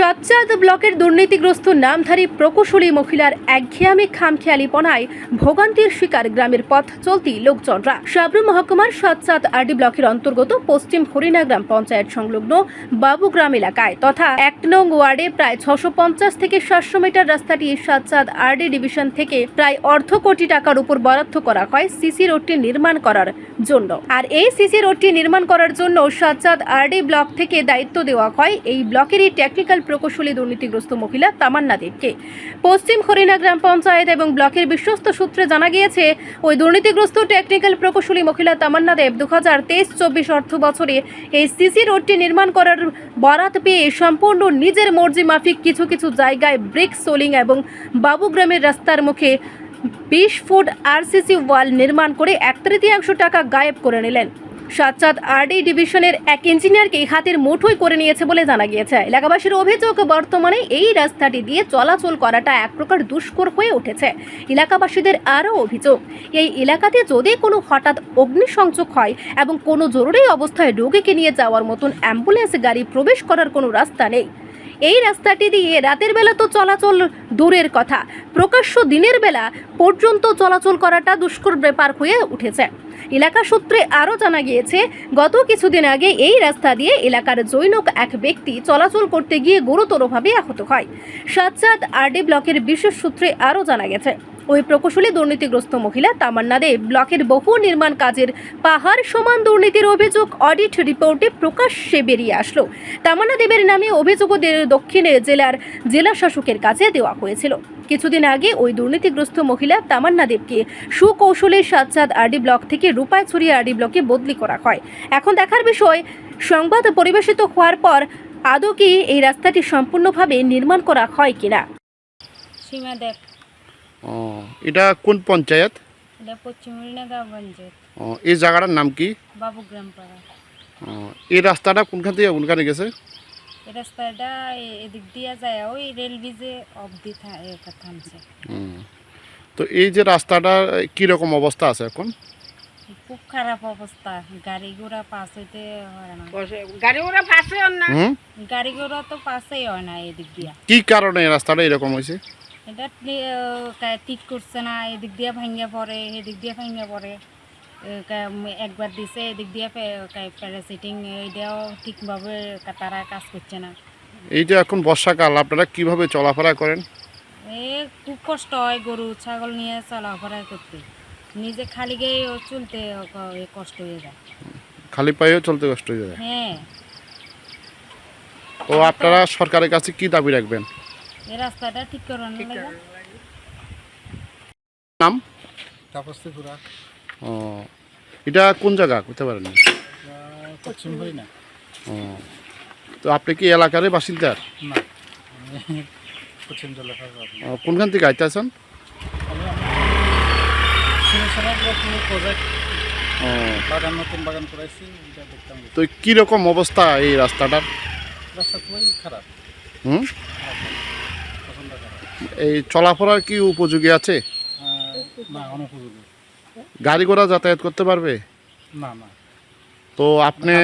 সাতচাঁদ ব্লকের দুর্নীতিগ্রস্ত নামধারী প্রকৌশলী মহিলার একঘেয়ামি খামখেয়ালিপনায় ভোগান্তির শিকার গ্রামের পথ চলতি লোকজনরা। সাবরু মহকুমার সাতচাঁদ আরডি ব্লকের অন্তর্গত পশ্চিম হরিণা গ্রাম পঞ্চায়েত সংলগ্ন বাবুগ্রাম এলাকায় তথা এক নং ওয়ার্ডে প্রায় ছশো পঞ্চাশ থেকে সাতশো মিটার রাস্তাটি সাতচাঁদ আরডি ডিভিশন থেকে প্রায় অর্ধ কোটি টাকার উপর বরাদ্দ করা হয় সিসি রোডটি নির্মাণ করার জন্য। আর এই সিসি রোডটি নির্মাণ করার জন্য সাতচাঁদ আরডি ব্লক থেকে দায়িত্ব দেওয়া হয়। এই ব্লকেরই টেকনিক্যাল প্রকৌশলী দুর্নীতিগ্রস্ত মহিলা তামান্না দেবকে। পশ্চিম হরিণা গ্রাম পঞ্চায়েত এবং ব্লকের বিশ্বস্ত সূত্রে জানা গিয়েছে, ওই দুর্নীতিগ্রস্ত টেকনিক্যাল প্রকৌশলী মহিলা তামান্না দেব দু হাজার তেইশ চব্বিশ অর্থ বছরে এই সিসি রোডটি নির্মাণ করার বরাত পেয়ে সম্পূর্ণ নিজের মর্জি মাফিক কিছু কিছু জায়গায় ব্রিক সোলিং এবং বাবুগ্রামের রাস্তার মুখে বিশ ফুট আরসিসি ওয়াল নির্মাণ করে এক তৃতীয়াংশ টাকা গায়েব করে নিলেন। সাতচাঁদ আরডি ডিভিশনের এক ইঞ্জিনিয়ারকে হাতের মুঠোই করে নিয়েছে বলে জানা গিয়েছে। এলাকাবাসীর অভিযোগ, বর্তমানে এই রাস্তাটি দিয়ে চলাচল করাটা এক প্রকার দুষ্কর হয়ে উঠেছে। এলাকাবাসীদের আরও অভিযোগ, এই এলাকাতে যদি কোনো হঠাৎ অগ্নিসংযোগ হয় এবং কোনো জরুরি অবস্থায় রোগীকে নিয়ে যাওয়ার মতন অ্যাম্বুলেন্স গাড়ি প্রবেশ করার কোনো রাস্তা নেই। এই রাস্তাটি দিয়ে রাতের বেলা তো চলাচল দূরের কথা। প্রকাশ্য দিনের বেলা পর্যন্ত চলাচল করাটা দুষ্কর ব্যাপার হয়ে উঠেছে। এলাকা সূত্রে আরও জানা গিয়েছে, গত কিছুদিন আগে এই রাস্তা দিয়ে এলাকার জৈনক এক ব্যক্তি চলাচল করতে গিয়ে গুরুতরভাবে আহত হয়। সাতচাঁদ আরডি ব্লকের বিশেষ সূত্রে আরও জানা গেছে। ওই প্রকৌশলী দুর্নীতিগ্রস্ত মহিলা তামান্না দেব ব্লকের বহু নির্মাণ কাজের পাহাড় সমান দুর্নীতির অভিযোগ অডিট রিপোর্টে প্রকাশ্যে বেরিয়ে আসলো। তামান্না দেবের নামে অভিযোগও দক্ষিণে জেলার জেলা শাসকের কাছে দেওয়া হয়েছিল। কিছুদিন আগে ওই দুর্নীতিগ্রস্ত মহিলা তামান্না দেবকে সুকৌশলে সাতচাঁদ আরডি ব্লক থেকে রূপাইছড়ি আরডি ব্লকে বদলি করা হয়। এখন দেখার বিষয়, সংবাদ পরিবেশিত হওয়ার পর আদৌ কি এই রাস্তাটি সম্পূর্ণভাবে নির্মাণ করা হয় কিনা? সীমা দেব। ও এটা কোন পঞ্চায়েত? এটা পশ্চিম হরিণাগাঁও পঞ্চায়েত। ও এই জায়গাটার নাম কি? বাবুগ্রাম পাড়া ও এই রাস্তাটা কোনখান থেকে কোনখানে গেছে? এই রাস্তাটা এদিক দিয়ে যায় ওই রেল ব্রিজে অবধি থামছে। তো এই যে রাস্তাটা কীরকম অবস্থা আছে এখন? খুব খারাপ অবস্থা। গাড়ি ঘোড়া পাস হইতে হয় না। গাড়ি ওরা ফাঁসে না। হুম? গাড়ি ঘোড়া তো পাসেই হয় না এদিক দিয়া। কি কারণে রাস্তাটা এরকম হয়েছে? এটা ঠিক করছে না এদিক দিয়ে ভাঙ্গে পড়ে এদিক দিয়ে ভাঙ্গে পড়ে। একবার দিছে এদিক দিয়ে প্যারাসিটিং এটাও ঠিকভাবে তারা কাজ করছে না। এইটা এখন বর্ষাকাল আপনারা কীভাবে চলাফেরা করেন? এ খুব কষ্ট হয় গরু ছাগল নিয়ে চলাফেরা করতে। নিজে খালি গিয়ে চলতে কষ্ট হয়ে যায়। খালি পায়েও চলতে কষ্ট হয়ে যায়? হ্যাঁ। তো আপনারা সরকারের কাছে কি দাবি রাখবেন? এই রাস্তাটা ঠিক করানো লাগে। নাম? তাপস্তিপুরা ও এটা কোন জায়গা? করতে পারেন পশ্চিম হই না ও তো আপনি কি এলাকারই বাসিন্দার? না পশ্চিম কোনখান থেকে আইতে আছেন ও। বাগান নতুন বাগান করাইছি তো কীরকম অবস্থা এই রাস্তাটার? রাস্তা খুবই খারাপ। হুম? এই চলাফেরার কি উপযোগী আছে? না অনুপযোগী। গাড়ি ঘোড়া যাতায়াত করতে পারবে? না না। তো আপনি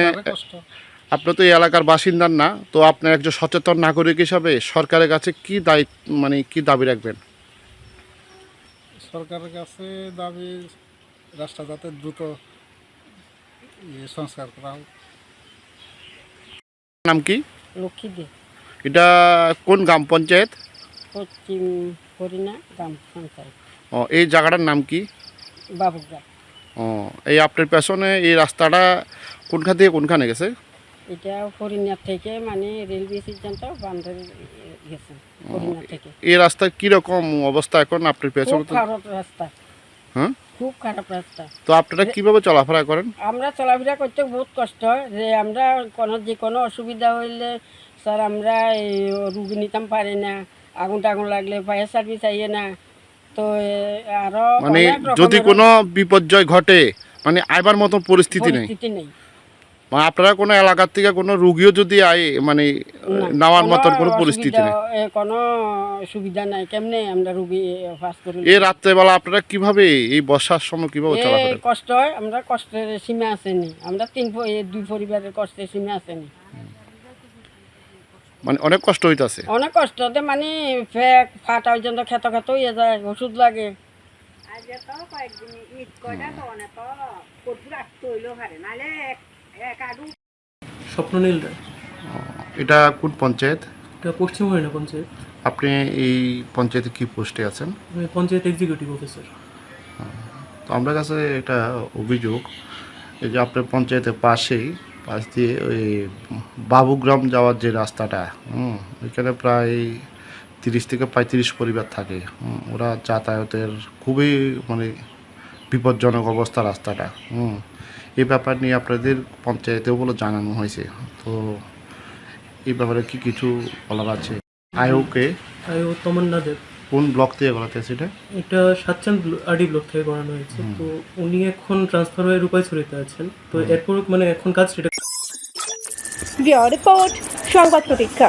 আপনি তো এই এলাকার বাসিন্দার না তো আপনি একজন সচেতন নাগরিক হিসাবে সরকারের কাছে কি দায়িত্ব মানে কি দাবি রাখবেন? সরকারের কাছে দাবি রাস্তা যাতে দ্রুত ইয়ে সংস্কার করা হোক। নাম কি? লক্ষ্মী দে। এটা কোন গ্রাম পঞ্চায়েত? পশ্চিম হরিণা গ্রাম পঞ্চায়েত ও এই জায়গাটার নাম কি? বাবুগ্রাম। ও এই আপনার পেছনে এই রাস্তাটা কোনখান থেকে কোনখানে গেছে? এটা হরিণা থেকে মানে রেলওয়ে সিদ্ধান্ত বান্ধব গেছে হরিণা থেকে। এই রাস্তার কীরকম অবস্থা এখন আপনার পেছনে? খারাপ রাস্তা। হ্যাঁ? খুব খারাপ রাস্তা। তো আপনারা কীভাবে চলাফেরা করেন? আমরা চলাফেরা করতে বহুত কষ্ট হয়। যে আমরা কোনো যে কোনো অসুবিধা হইলে স্যার আমরা এই রুগী নিতাম পারি না। আগুন টাগুন লাগলে ফায়ার সার্ভিস আইয়ে না। তো আরও মানে যদি কোনো বিপর্যয় ঘটে মানে আইবার মতো পরিস্থিতি নেই। নেই। মানে আপনারা কোনো এলাকার থেকে কোনো রুগীও যদি আয় মানে নেওয়ার মতন কোনো পরিস্থিতি নেই। কোনো সুবিধা নাই। কেমনে আমরা রুগী ফার্স্ট করি? এই রাত্রেবেলা আপনারা কীভাবে এই বর্ষার সময় কীভাবে চলাফেরা কষ্ট হয় আমরা কষ্টের সীমা আসেনি। আমরা তিন দুই পরিবারের কষ্টের সীমা আসেনি। মানে অনেক কষ্ট হইতাছে। অনেক কষ্টতে মানে ফেক ফাটা পর্যন্ত খেত খেত হয়ে যায় ওষুধ লাগে। স্বপ্ননীল রায় এটা কোন পঞ্চায়েত? এটা পশ্চিম হরিণা পঞ্চায়েত। আপনি এই পঞ্চায়েতে কি পোস্টে আছেন? আমি পঞ্চায়েত এক্সিকিউটিভ অফিসার তো আমার কাছে এটা অভিযোগ এই যে আপনার পঞ্চায়েতের পাশেই পাশ দিয়ে ওই বাবুগ্রাম যাওয়ার যে রাস্তাটা হুম ওইখানে প্রায় তিরিশ থেকে পঁয়ত্রিশ পরিবার থাকে হুম, ওরা যাতায়াতের খুবই মানে বিপজ্জনক অবস্থা রাস্তাটা হুম। এই ব্যাপার নিয়ে আপনাদের পঞ্চায়েতেও বলে জানানো হয়েছে তো এই ব্যাপারে কি কিছু বলার আছে? আয়োকে? ও তমন্না দেব। কোন ব্লক থেকে করাতে সেটা এটা? এটা সাতচান্দ আরডি ব্লক থেকে করানো হয়েছে। তো উনি এখন ট্রান্সফার হয়ে রূপাইছড়িতে আছেন। তো এরপর মানে এখন কাজ সেটা রিপোর্ট সংবাদ প্রতীক্ষা।